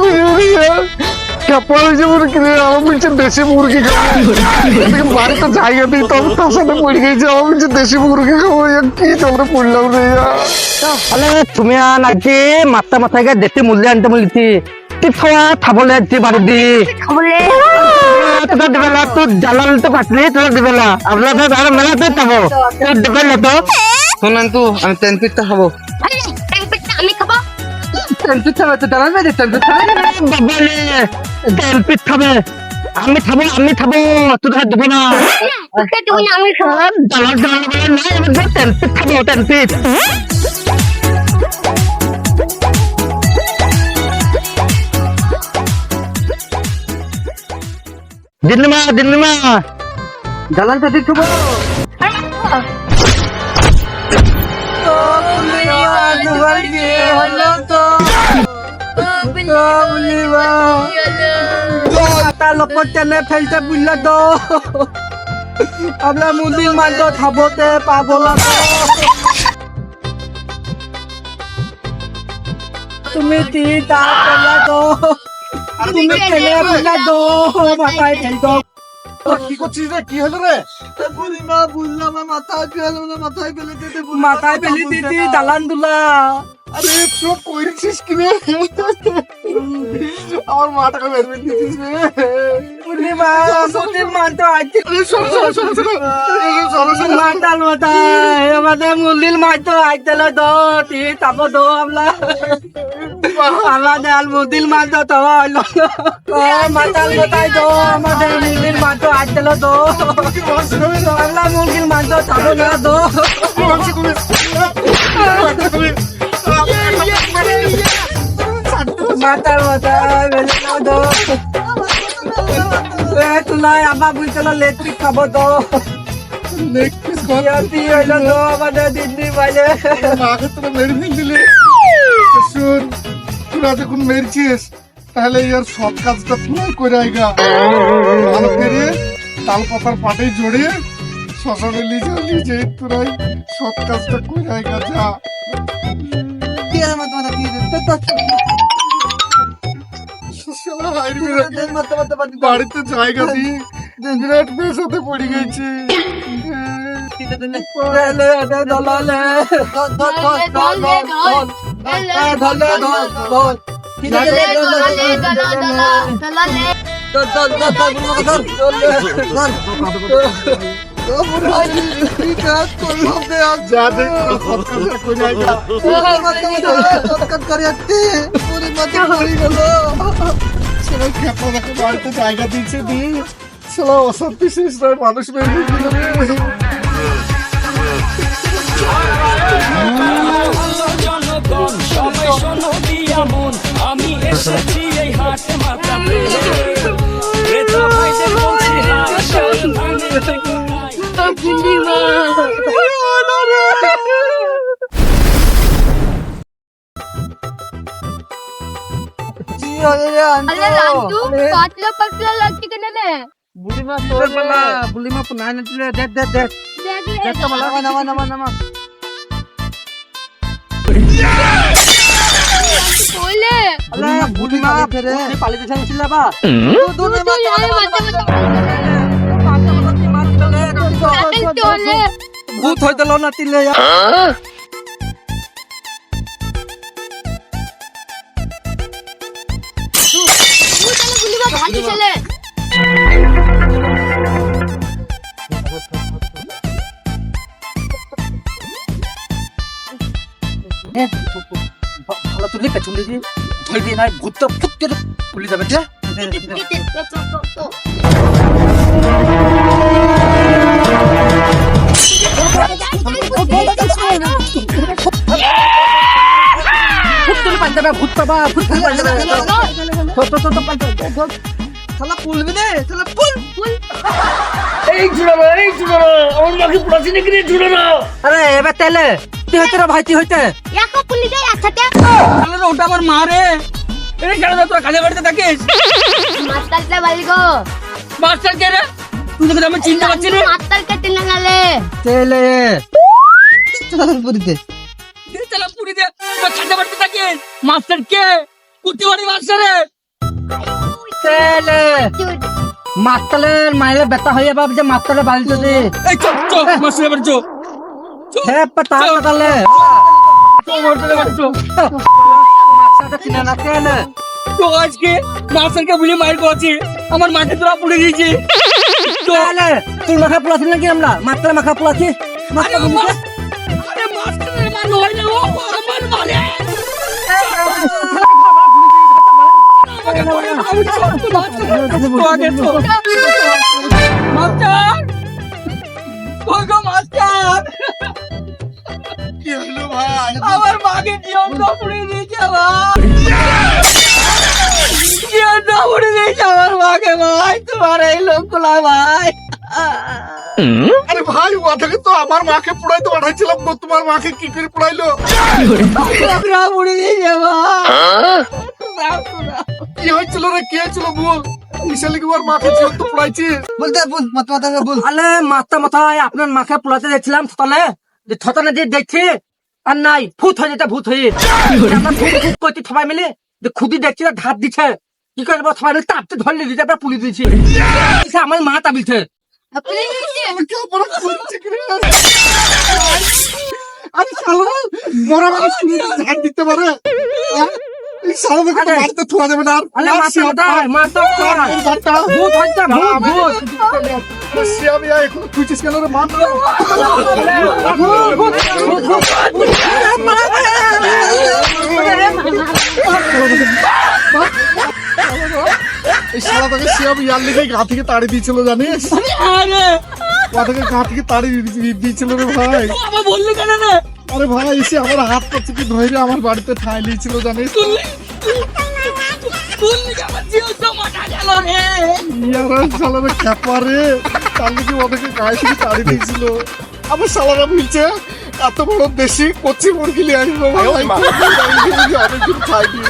হয়ে দেশি দেশি তুমি নাকি মাথা মাথায় গিয়ে মূল্য আনতে বলছি খাবলে বাড়ি দি খাবলে ছোটবেলা তো জ্বালাল তো পাতলে ছোটবেলা আমরা তো আর মেলা তো খাবো ছোটবেলা তো শোনান তো আমি টেন পিঠটা খাবো আমি খাবো টেন পিঠ খাবে তো জ্বালাল মেয়েদের টেন পিঠ খাবে বাবালে টেন পিঠ খাবে আমি খাবো আমি খাবো তোরা দেবো না আমি খাবো জ্বালাল জ্বালাল বলে না আমি টেন পিঠ খাবো টেন পিঠ দিল্লিমা দিল্লিমা দালালটা দেখতে ফেলতে বুঝলে তো আমরা মুদির মান তো থাবতে পাগলা তুমি তি তা তো। তুমি মাথায় কি করছিস রে? কি হলো রে? বুড়িমা বুঝলাম মাথায় ফেলো না মাথায় ফেলে দিতে মাথায় ফেলি দিতি দালান দুলা আরে সব কইছিস কি রে? আমার মাটাকে করে দিছিস রে। পূর্ণিমা মোদের মানতে আইতে মাতাল মাতা আমাদের মুল্লিল মাইতো আইতেল দো তি দো আমলা। আমাদের মুদিল মানতো তো মাতাল মাতাই দো আমাদের মুল্লিল আইতেল দো আমরা মুল্লিল মানতো তাপ না দো। মাতাল মাতা বেলে দো তুলাই আমার খাব তো নেক পিস হইল তো আমাদের দিদি বাইলে মাকে তোরা মেরে ফেল দিলে শুন তোরা যখন মেরছিস তাহলে ইয়ার সব কাজটা তুই করে আইগা। ভালো করে তাল পাতার পাটে জড়িয়ে শ্মশানে লিজে লিজে তোরাই সব কাজটা করে আইগা যা। বিরাট বাড়িতে জায়গা দিই বিরাট পেশাতে পড়ে গেছি করে বাড়িতে জায়গা দিচ্ছে দিয়ে? ছেলে অশান্তি সৃষ্টি মানুষ আমি এসেছি পাতলা পাতলা লাগছে কেন রে? বুড়িমা তোর বলা বুড়িমা পুনা নিলে দেখ দেখ দেখ দেখ তো বলা নামা নামা নামা বলে। আরে বুড়িমা ফেরে। পালিয়ে গেছিল বা দূর দূর মাথা মাথা মাথা মাথা মাথা ভূত হইতে লনা তিলে। হ্যাঁ? ধরে দিয়ে নাই ভূত ফুট করে পুলি যাবে ঠিক ভূত পাবা ভূত যাবে শালা পুলবি রে শালা পুল এই জুড়ানো এই জুড়ানো আমার মাকে পড়াচ্ছি নাকি রে জুড়ানো আরে এবার তেলে তুই হইতে রে ভাই তুই হইতে এক পুলি দে বাচ্চাটা ওটা আমার মা রে। এটা কেন তোরা কাজে বাড়িতে থাকিস? মাস্টারটা বাড়ি গো। মাস্টার রে? তুই তো আমি চিনতে পারছি না। মাস্টার কে টেনে নালে? তেলে চল পুরিতে। চল পুরিতে তোরা কাজে বাড়িতে থাকিস। মাস্টার কে? কুতিবাড়ি মাস্টার রে মাস্টারের মায়ের ব্যথা হয়ে যাবে যে মাস্টারের বাড়িতে এই চল চল মাস্টারের বাড়ি চল। হ্যাঁ পাতা পাতালে মাছটা চিনা না তেলে তো আজকে মাস্টারকে বলে মায়ের করছি আমার মাকে তোরা পুড়ে দিয়েছি তেলে তোর মাখা পোলাছি নাকি আমরা মাতালে মাখা পোলাছি আরে মা- আরে মাস্টারের মা নয় না ও আমার মানে আমাকে বলে আমি সত্য মাস্টার ভাই। আমার মাকে জীবনটা পুড়ে দিয়েছে আমার জীবনটা পুড়ে দিয়েছে আমার মাকে ভাই। তোমার এই লোকগুলা ভাই। আরে ভাই ওটাকে তো আমার মাকে পড়াইতে পাঠাইছিলাম তো তোমার মাকে কি করে পড়াইলো? লোকরা পুড়ে দিয়েছে ভাই। কি হয়েছিল রে? কি হয়েছিল বল? মাথা আপনার মাকে পোলাতে দেখছিলাম থতালে। যে থতালে যে দেখছি আর নাই ভূত হয়ে যেটা ভূত হয়ে। আমরা ভূত করতে সবাই মিলে যে খুদি দেখছি না ধাপ দিছে কি করে সবাই মিলে তাপতে ধরলে দিতে আমরা পুলি দিয়েছি। আমার মা তাবিলছে আমি মরা মানুষ দিতে পারে। দেখে থোয়া যাবে না খুঁজছিস কেন রে? মান এই শালা তোকে শিয়াব ইয়ার লিগে গা থেকে তাড়ি দিয়েছিল জানিস? গা থেকে তাড়ি দিয়েছিল রে ভাই। বললি কেন রে? আরে ভাই এসে আমার হাত করছে কি ধরে আমার বাড়িতে ঠাই লিয়েছিল জানিস তুললি তুললি আমার জীবনটা মাথা গেল রে? ইয়ারা শালারা খ্যাপা রে? তার লিগে ওদেরকে গায়ে থেকে দিয়েছিল। আমার শালারা মিলছে এত বড় দেশি কচি মুরগি আসব অনেকদিন খাইনি